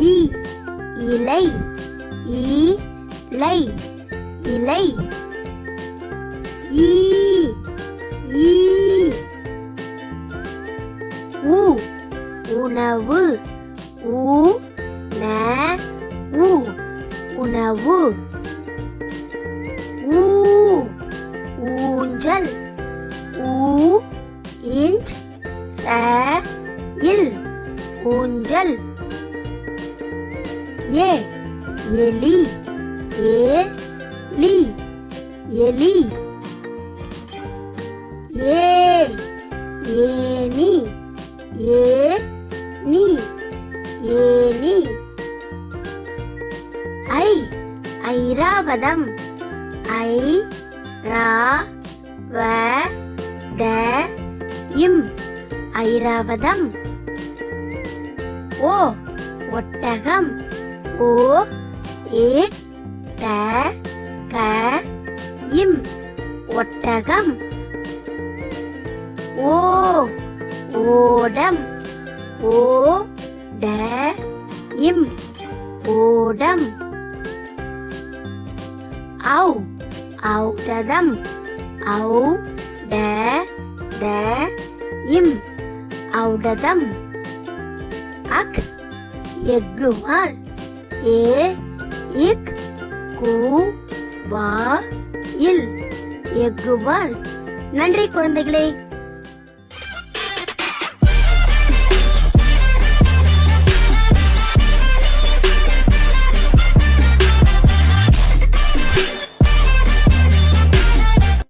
இ இலை இலை இலை. ஈ ஈ உ உணவு. உ ந உ உணவு. ஊ ஊஞ்சல். ஊ இஞ்ச் ச இல். ஊஞ்சல். ஏ எலி. ஏ லி. எலி. ஏ ஏமி ஏ நீ. ஏமி ஐ ஐராவதம். ஐ ரா வ த இம். ஐராவதம். ஓ ஒட்டகம். ஓ ஏ ட க இம் ஒட்டகம். ஓ ஓடம். ஓ ட இம் ஓடம். ஔ ஔடதம். ஔ ட த இம் ஔடதம். அக் எக்குவால் ஏ இக் கு வா இல். எக்குவால் நன்றி குழந்தைகளே.